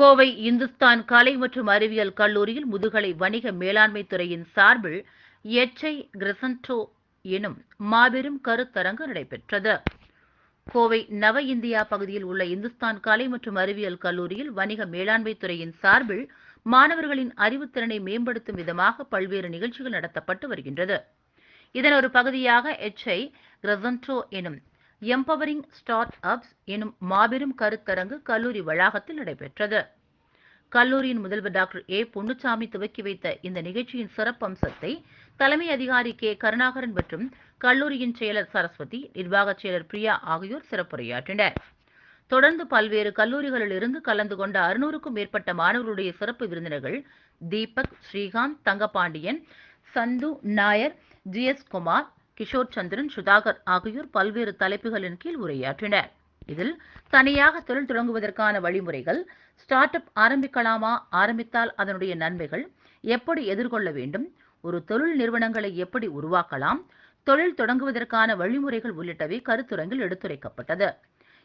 கோவை இந்துஸ்தான் கலை மற்றும் அறிவியல் கல்லூரியில் முதுகலை வணிக மேலாண்மை துறையின் சார்பில் எச்ஐ கிரசன்டோ எனும் மாபெரும் கருத்தரங்கு நடைபெற்றது. கோவை நவ இந்தியா பகுதியில் உள்ள இந்துஸ்தான் கலை மற்றும் அறிவியல் கல்லூரியில் வணிக மேலாண்மை துறையின் சார்பில் மாணவர்களின் அறிவுத்திறனை மேம்படுத்தும் விதமாக பல்வேறு நிகழ்ச்சிகள் நடத்தப்பட்டு வருகின்றது. இதன் ஒரு பகுதியாக எச்ஐ கிரசன்டோ எனும் எம்பவரிங் ஸ்டார்ட் அப்ஸ் எனும் மாபெரும் கருத்தரங்கு கல்லூரி வளாகத்தில் நடைபெற்றது. கல்லூரியின் முதல்வர் டாக்டர் ஏ. பொன்னுச்சாமி துவக்கி வைத்த இந்த நிகழ்ச்சியின் சிறப்பம்சத்தை தலைமை அதிகாரி கே. கருணாகரன் மற்றும் கல்லூரியின் செயலர் சரஸ்வதி நிர்வாகச் செயலர் பிரியா ஆகியோர் சிறப்புரையாற்றினர். தொடர்ந்து பல்வேறு கல்லூரிகளில் இருந்து கலந்து கொண்ட அறுநூறுக்கும் மேற்பட்ட மாணவர்களுடைய சிறப்பு விருந்தினர்கள் தீபக் ஸ்ரீகாந்த் தங்கபாண்டியன் சந்து நாயர் ஜி. எஸ். குமார் கிஷோர் சந்திரன் சுதாகர் ஆகியோர் பல்வேறு தலைப்புகளின் கீழ் உரையாற்றினர். இதில் தனியாக தொழில் தொடங்குவதற்கான வழிமுறைகள் ஸ்டார்ட் அப் ஆரம்பிக்கலாமா ஆரம்பித்தால் அதனுடைய நன்மைகள் எப்படி எதிர்கொள்ள வேண்டும் ஒரு தொழில் நிறுவனங்களை எப்படி உருவாக்கலாம் தொழில் தொடங்குவதற்கான வழிமுறைகள் உள்ளிட்டவை கருத்தரங்கில் எடுத்துரைக்கப்பட்டது.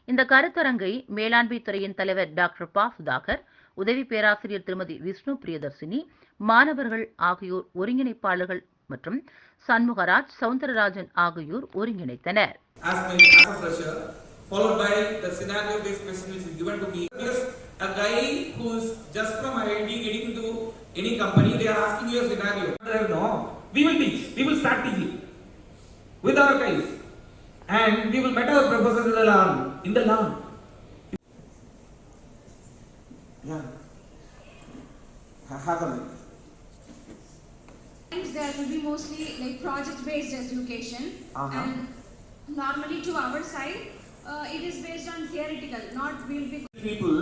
இந்த கருத்தரங்கை மேலாண்மை துறையின் தலைவர் டாக்டர் பா. சுதாகர் உதவி பேராசிரியர் திருமதி விஷ்ணு பிரியதர்சினி மாணவர்கள் ஆகியோர் ஒருங்கிணைப்பாளர்கள் மற்றும் சண்முகராஜ் சவுந்தரராஜன் ஆகியோர் ஒருங்கிணைத்தனர் as my as a fresher, followed by the scenario based question which is given to me. Because a guy who's just from IIT getting into any company, they are asking you a scenario. No, we will teach. We will start teaching with our guys, and we will met our professors in the lawn. In the lawn. Mostly like project-based education, Uh-huh. and normally to our side, uh, it is based on theoretical, not will be People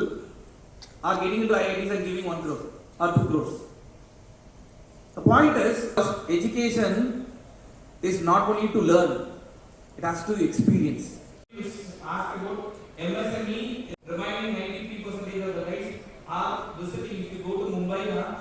are getting into IITs and giving one crore or two crores. The point is, education is not only to learn; it has to experience. Ask about MSME, remaining 93% of the guys are visiting. If you go to Mumbai, huh,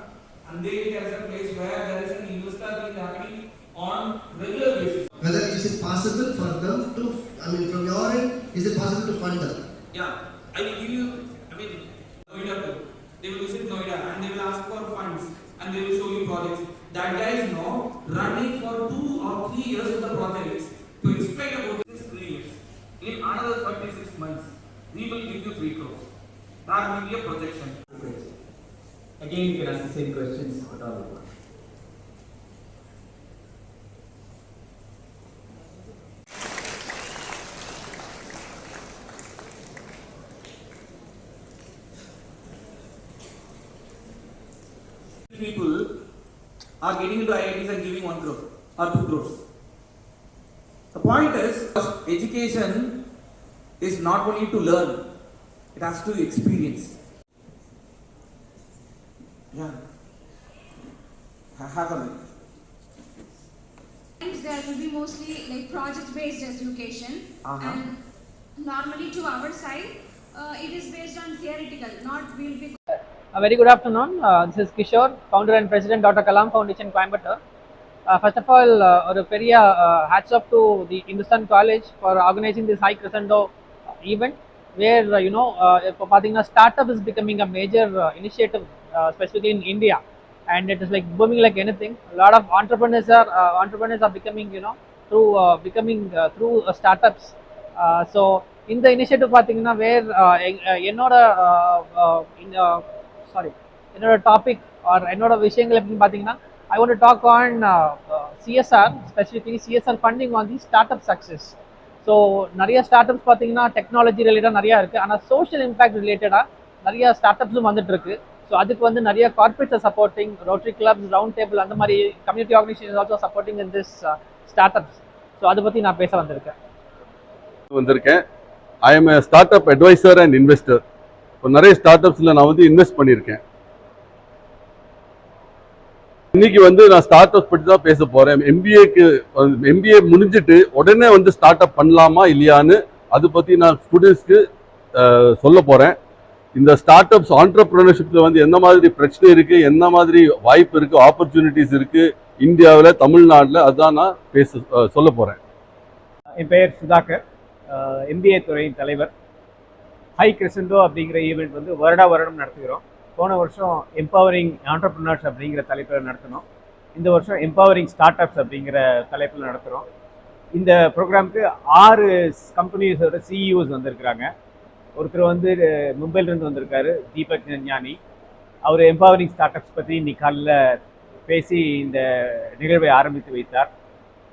and they there is a place where there is an investor thing happening on regular basis. Whether is it possible for them to, I mean, from your end, is it possible to fund them? Yeah, I will give you, I mean, Noida too. They will visit Noida and they will ask for funds and they will show you projects. That guy is now running for two or three years with the projects to explain about this three years. In another 36 months, we will give you three crores. That will be a projection. Again, you can ask the same questions. What are People are getting into IITs and giving one crore or two crores. The point is, education is not only to learn; it has to experience. Yeah. Ha- Have a times there will be mostly like project-based education, Uh-huh. and normally to our side, uh, it is based on theoretical, not will be A very good afternoon. Uh, this is Kishore, founder and president, Dr. Kalam Foundation, Coimbatore. Uh, first of all, uh, ஒரு uh, hats off to the Hindustan College for organizing this high crescendo event where uh, you know uh, startup is becoming a major uh, initiative uh, specifically in India and it is like booming like anything. A lot of entrepreneurs are uh, entrepreneurs are becoming you know through uh, becoming uh, through uh, startups. Uh, so இந்த initiative பார்த்தீங்கன்னா வேர் என்னோட sorry என்னோட topic R என்னோட விஷயங்கள் எப்படின்னு பார்த்தீங்கன்னா I won't talk on CSR specifically CSR funding வாங்கி startup success so நிறைய ஸ்டார்ட் அப்ஸ் பார்த்தீங்கன்னா டெக்னாலஜி ரிலேட்டடாக நிறையா இருக்குது ஆனால் சோஷியல் இம்பாக்ட் ரிலேட்டடாக நிறைய ஸ்டார்ட் அப்ஸும் வந்துட்டு இருக்கு. ஸோ அதுக்கு வந்து நிறைய corporates supporting Rotary clubs round table அந்த மாதிரி community organisation also supporting in this startups so அதை பற்றி நான் பேச வந்திருக்கேன். வந்திருக்கேன். I am startup advisor and investor இப்போ நிறைய ஸ்டார்ட் அப்ஸில் நான் வந்து இன்வெஸ்ட் பண்ணியிருக்கேன். இன்னைக்கு வந்து நான் ஸ்டார்ட் அப் பற்றி தான் பேச போகிறேன் எம்பிஏக்கு எம்பிஏ முடிஞ்சிட்டு உடனே வந்து ஸ்டார்ட் அப் பண்ணலாமா இல்லையான்னு அதை பற்றி நான் ஸ்டூடெண்ட்ஸ்க்கு சொல்ல போகிறேன் இந்த ஸ்டார்ட் அப்ஸ் ஆண்டர்பிரினர்ஷிப்பில் வந்து எந்த மாதிரி பிரச்சனை இருக்குது என்ன மாதிரி வாய்ப்பு இருக்குது ஆப்பர்ச்சுனிட்டிஸ் இருக்குது இந்தியாவில் தமிழ்நாட்டில் அதுதான் நான் பேச சொல்ல போகிறேன் என் பெயர் சுதாகர். எம்பிஏ துறையின் தலைவர். ஹை கிரெசண்டோ அப்படிங்கிற ஈவெண்ட் வந்து வருடா வருடம் நடத்துகிறோம். போன வருஷம் எம்பவரிங் ஆண்டர்பிரினர்ஸ் அப்படிங்கிற தலைப்பில் நடத்தினோம். இந்த வருஷம் எம்பவரிங் ஸ்டார்ட் அப்ஸ் அப்படிங்கிற தலைப்பில் நடத்துகிறோம். இந்த ப்ரோக்ராமுக்கு ஆறு கம்பெனிஸோட சிஇஓஸ் வந்திருக்கிறாங்க. ஒருத்தர் வந்து அஹ், மும்பையிலேருந்து வந்திருக்காரு தீபக் ஞானி. அவர் எம்பவரிங் ஸ்டார்ட் அப்ஸ் பற்றி இன்னைக்கு காலைல பேசி இந்த நிகழ்வை ஆரம்பித்து வைத்தார்.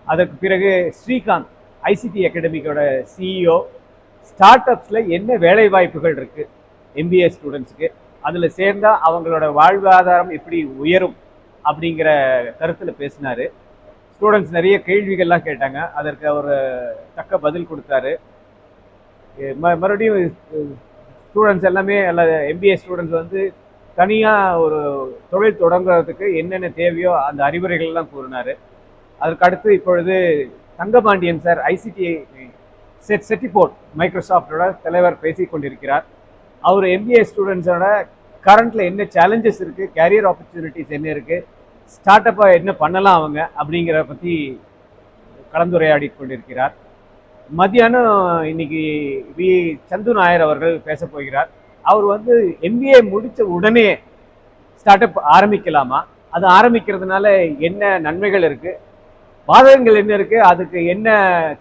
அதற்கு பிறகு ஸ்ரீகாந்த் ஐசிடி அகாடமிக்கோட சிஇஓ ஸ்டார்ட் அப்ஸில் என்ன வேலை வாய்ப்புகள் இருக்குது எம்பிஏ ஸ்டூடெண்ட்ஸுக்கு அதில் சேர்ந்தால் அவங்களோட வாழ்வாதாரம் எப்படி உயரும் அப்படிங்கிற கருத்தில் பேசினார். ஸ்டூடெண்ட்ஸ் நிறைய கேள்விகள்லாம் கேட்டாங்க. அதற்கு அவர் தக்க பதில் கொடுத்தாரு. ம மறுபடியும் ஸ்டூடெண்ட்ஸ் எல்லாமே எல்லா எம்பிஏ ஸ்டூடெண்ட்ஸ் வந்து தனியாக ஒரு தொழில் தொடங்குறதுக்கு என்னென்ன தேவையோ அந்த அறிவுரைகள்லாம் கூறினார். அதற்கு அடுத்து இப்பொழுது தங்கபாண்டியன் சார் ஐசிடி செட் செட்டிபோர்ட் மைக்ரோசாஃப்டோட தலைவர் பேசி கொண்டிருக்கிறார். அவர் எம்பிஏ ஸ்டூடெண்ட்ஸோட கரண்ட்டில் என்ன சேலஞ்சஸ் இருக்குது கேரியர் ஆப்பர்ச்சுனிட்டிஸ் என்ன இருக்குது ஸ்டார்ட் அப்பாக என்ன பண்ணலாம் அவங்க அப்படிங்கிற பற்றி கலந்துரையாடி கொண்டிருக்கிறார். மத்தியானம் இன்னைக்கு வி. சந்து நாயர் அவர்கள் பேச போகிறார். அவர் வந்து எம்பிஏ முடித்த உடனே ஸ்டார்ட் அப் ஆரம்பிக்கலாமா? அது ஆரம்பிக்கிறதுனால என்ன நன்மைகள் இருக்குது பாதகங்கள் என்ன இருக்குது அதுக்கு என்ன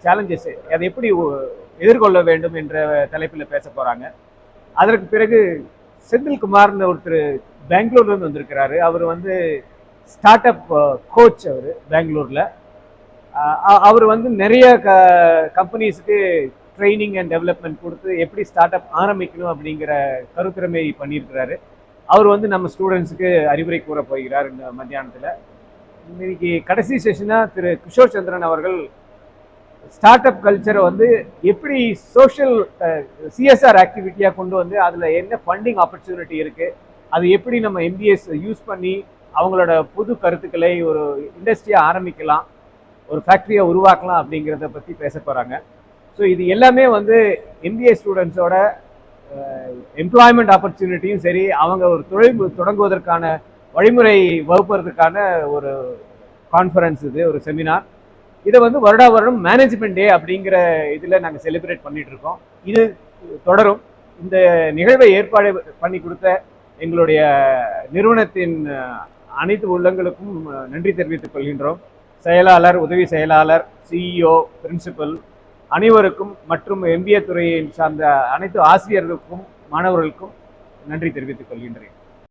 சேலஞ்சஸ் அதை எப்படி எதிர்கொள்ள வேண்டும் என்ற தலைப்பில் பேச போகிறாங்க அதற்கு பிறகு செந்தில்குமார்னு ஒருத்தர் பெங்களூர்லேருந்து வந்திருக்கிறாரு. அவர் வந்து ஸ்டார்ட் அப் கோச் அவர் பெங்களூரில். அவர் வந்து நிறைய க கம்பெனிஸுக்கு ட்ரைனிங் அண்ட் டெவலப்மெண்ட் கொடுத்து எப்படி ஸ்டார்ட் அப் ஆரம்பிக்கணும் அப்படிங்கிற கருத்திறமை பண்ணியிருக்கிறாரு. அவர் வந்து நம்ம ஸ்டூடெண்ட்ஸுக்கு அறிவுரை கூற போகிறார் இந்த மத்தியானத்தில். இன்னைக்கு கடைசி செஷனாக திரு கிஷோர் சந்திரன் அவர்கள் ஸ்டார்ட் அப் கல்ச்சரை வந்து எப்படி சோஷியல் சிஎஸ்ஆர் ஆக்டிவிட்டியாக கொண்டு வந்து அதில் என்ன ஃபண்டிங் ஆப்பர்ச்சுனிட்டி இருக்குது அது எப்படி நம்ம எம்பிஎஸ் யூஸ் பண்ணி அவங்களோட புது கருத்துக்களை ஒரு இண்டஸ்ட்ரியாக ஆரம்பிக்கலாம் ஒரு ஃபேக்ட்ரியை உருவாக்கலாம் அப்படிங்கிறத பற்றி பேச போகிறாங்க ஸோ இது எல்லாமே வந்து எம்பிஏ ஸ்டூடெண்ட்ஸோட எம்ப்ளாய்மெண்ட் ஆப்பர்ச்சுனிட்டியும் சரி அவங்க ஒரு தொழில் தொடங்குவதற்கான வழிமுறை வகுப்பதற்கான ஒரு கான்ஃபரன்ஸ் இது ஒரு செமினார் இதை வந்து வருடா வருடம் மேனேஜ்மெண்ட் டே அப்படிங்கிற இதில் நாங்கள் செலிப்ரேட் பண்ணிட்டு இருக்கோம். இது தொடரும். இந்த நிகழ்வை ஏற்பாடு பண்ணி கொடுத்த எங்களுடைய நிறுவனத்தின் அனைத்து உள்ளங்களுக்கும் நன்றி தெரிவித்துக் கொள்கின்றோம். செயலாளர் உதவி செயலாளர் சிஇஓ பிரின்சிபல் அனைவருக்கும் மற்றும் எம்பிஏ துறையை சார்ந்த அனைத்து ஆசிரியர்களுக்கும் மாணவர்களுக்கும் நன்றி தெரிவித்துக் கொள்கின்றேன்.